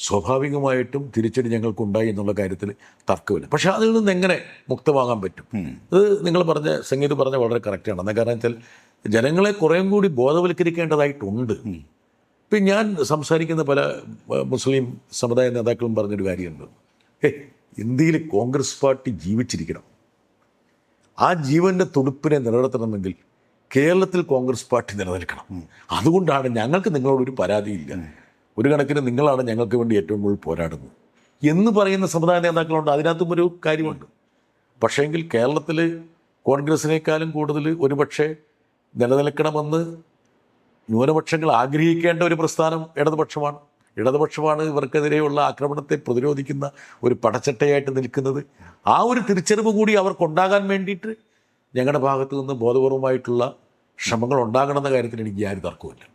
സ്വാഭാവികമായിട്ടും തിരിച്ചടി ഞങ്ങൾക്കുണ്ടായി എന്നുള്ള കാര്യത്തിൽ തർക്കമില്ല. പക്ഷേ അതിൽ നിന്ന് എങ്ങനെ മുക്തമാകാൻ പറ്റും? അത് നിങ്ങൾ പറഞ്ഞ സംഗീത് പറഞ്ഞ വളരെ കറക്റ്റാണ് എന്നാൽ കാരണം വെച്ചാൽ ജനങ്ങളെ കുറേം കൂടി ബോധവൽക്കരിക്കേണ്ടതായിട്ടുണ്ട്. ഇപ്പം ഞാൻ സംസാരിക്കുന്ന പല മുസ്ലിം സമുദായ നേതാക്കളും പറഞ്ഞൊരു കാര്യമുണ്ട്. ഏ ഇന്ത്യയിൽ കോൺഗ്രസ് പാർട്ടി ജീവിച്ചിരിക്കണം. ആ ജീവന്റെ തുടുപ്പിനെ നിലനിർത്തണമെങ്കിൽ കേരളത്തിൽ കോൺഗ്രസ് പാർട്ടി നിലനിൽക്കണം. അതുകൊണ്ടാണ് ഞങ്ങൾക്ക് നിങ്ങളോടൊരു പരാതിയില്ല. ഒരു കണക്കിന് നിങ്ങളാണ് ഞങ്ങൾക്ക് വേണ്ടി ഏറ്റവും കൂടുതൽ പോരാടുന്നത്. എന്ന് പറയുന്ന സമുദായ നേതാക്കളുണ്ട്. അതിനകത്തും ഒരു കാര്യമുണ്ട്. പക്ഷേങ്കിൽ കേരളത്തിൽ കോൺഗ്രസിനേക്കാളും കൂടുതൽ ഒരുപക്ഷെ നിലനിൽക്കണമെന്ന് ന്യൂനപക്ഷങ്ങൾ ആഗ്രഹിക്കേണ്ട ഒരു പ്രസ്ഥാനം ഇടതുപക്ഷമാണ്. ഇടതുപക്ഷമാണ് ഇവർക്കെതിരെയുള്ള ആക്രമണത്തെ പ്രതിരോധിക്കുന്ന ഒരു പടച്ചട്ടയായിട്ട് നിൽക്കുന്നത്. ആ ഒരു തിരിച്ചറിവ് കൂടി അവർക്കുണ്ടാകാൻ വേണ്ടിയിട്ട് ഞങ്ങളുടെ ഭാഗത്തു നിന്ന് ബോധപൂർവമായിട്ടുള്ള ശ്രമങ്ങൾ ഉണ്ടാകണമെന്ന കാര്യത്തിൽ എനിക്ക് യാതൊരു തർക്കമില്ല